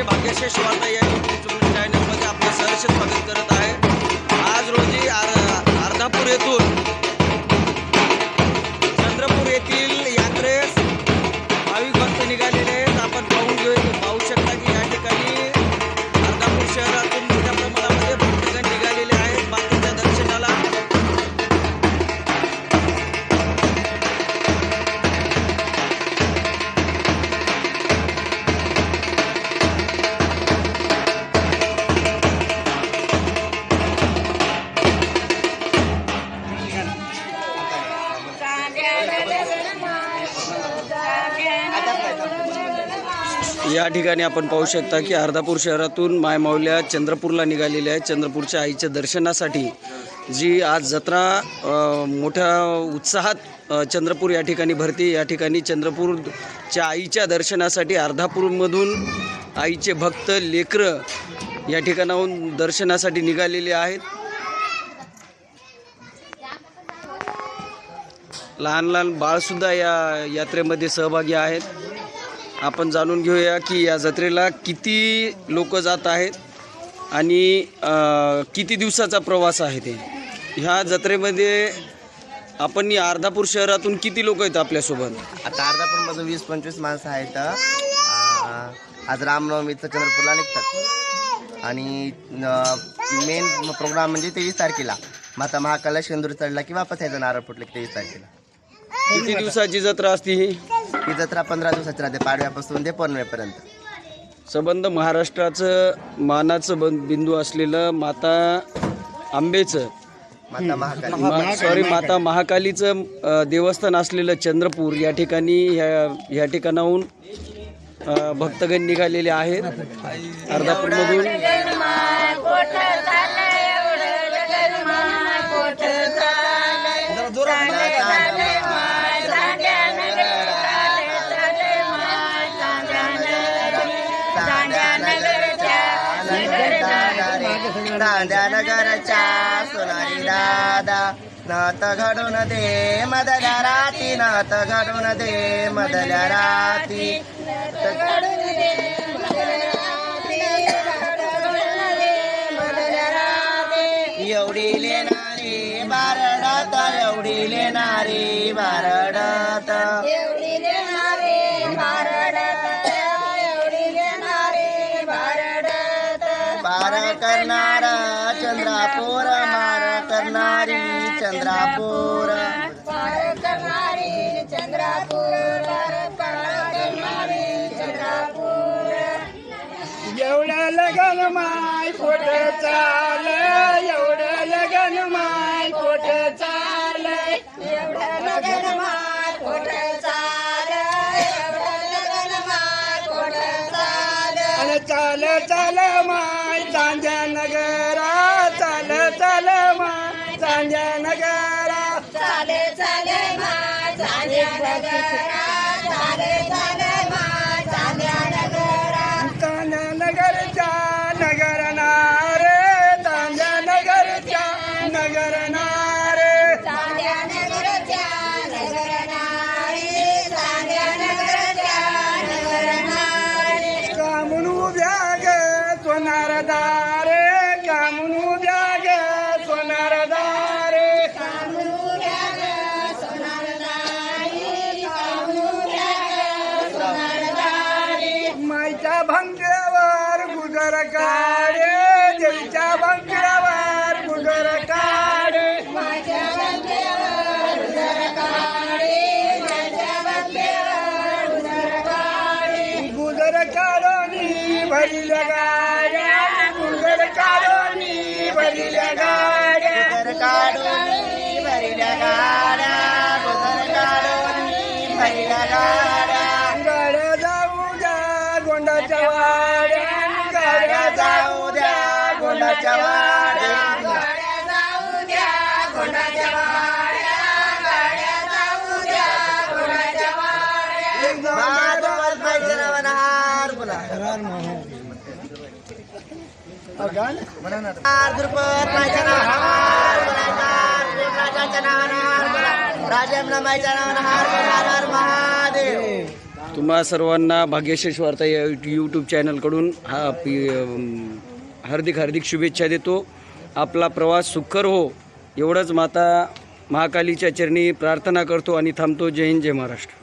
नमस्कार भाग्यशेष वार्ता या यूट्यूब चॅनलमध्ये आपलं सहर्ष स्वागत करत या ठिकाणी आपण पाहू शकता की अर्धापूर शहरातून मायमाऊल्या चंद्रपूरला निघालेल्या आहे चंद्रपूरच्या आईच्या दर्शनासाठी जी आज जत्रा मोठ्या उत्साहात चंद्रपूर या ठिकाणी भरती. या ठिकाणी चंद्रपूरच्या आईच्या दर्शनासाठी अर्धापूरमधून आईचे भक्त लेकरं या ठिकाणाहून दर्शनासाठी निघालेले आहेत. लहान लहान बाळसुद्धा या यात्रेमध्ये सहभागी आहेत. आपण जाणून घेऊया की या जत्रेला किती लोक जात आहेत आणि किती दिवसाचा प्रवास आहे ते. ह्या जत्रेमध्ये आपण या अर्धापूर शहरातून किती लोक आहेत आपल्यासोबत? आता अर्धापूरमधून वीस पंचवीस माणसं आहेत. आज रामनवमीचं चंद्रपूरला निघतात. आणि मेन प्रोग्राम म्हणजे तेवीस तारखेला. माता महाकाला शेंदूर चढला की वापस यायचं नारळ फुटलं तेवीस तारखेला. किती दिवसाची जत्रा असते ही? ही जत्रा पंधरा दिवसाची राहते. पाडव्यापासून ते पौर्णिमेपर्यंत. संबंध महाराष्ट्राचं मानाचं बन- बिंदू असलेलं माता आंबेचं. माता महाकाली. मा सॉरी माता महाकालीचं अ, देवस्थान असलेलं चंद्रपूर या ठिकाणी ह्या ह्या ठिकाणाहून अ, भक्तगण निघालेले आहेत. अर्धापूरमधून. दांड्यानगरच्या सोनारी दादा. नात घडून दे मधल्या राती. नात घडून दे मधल्या राती. एवढी लेणारी बारडत एवढी लेणारी बारडत. पार करणारा चंद्रापूर मार करणारी चंद्रापूर. पार चंद्रापूर पार लगन माय पोट चाल चाल आणि चाल चाल माय चांद्या नगरा चाल चाल माय चांद्या नगरा. चाले चाले माय चांद्या नगरा चाले चाले काढोनी भरल्या गाड्या गुजर काढोनी भरल्या गाड्या. गुजर काढून भरल्या गाड्या गुजर काढून भरल्या गाड्या. गाड्या जाऊ द्या गोंडाच्या वाड्या गाड्या जाऊ द्या गोंडाच्या वाड्या. गाड्या जाऊ द्या कोणाच्या वाड्या गाड्या जाऊ द्या कोणाच्या वाड्या तुम्हा सर्वांना भाग्यशेष वार्ता या यूट्यूब चॅनलकडून हा हार्दिक हार्दिक शुभेच्छा देतो. आपला प्रवास सुखकर हो. एवढंच माता महाकालीच्या चरणी प्रार्थना करतो आणि थांबतो. जय हिंद जय महाराष्ट्र.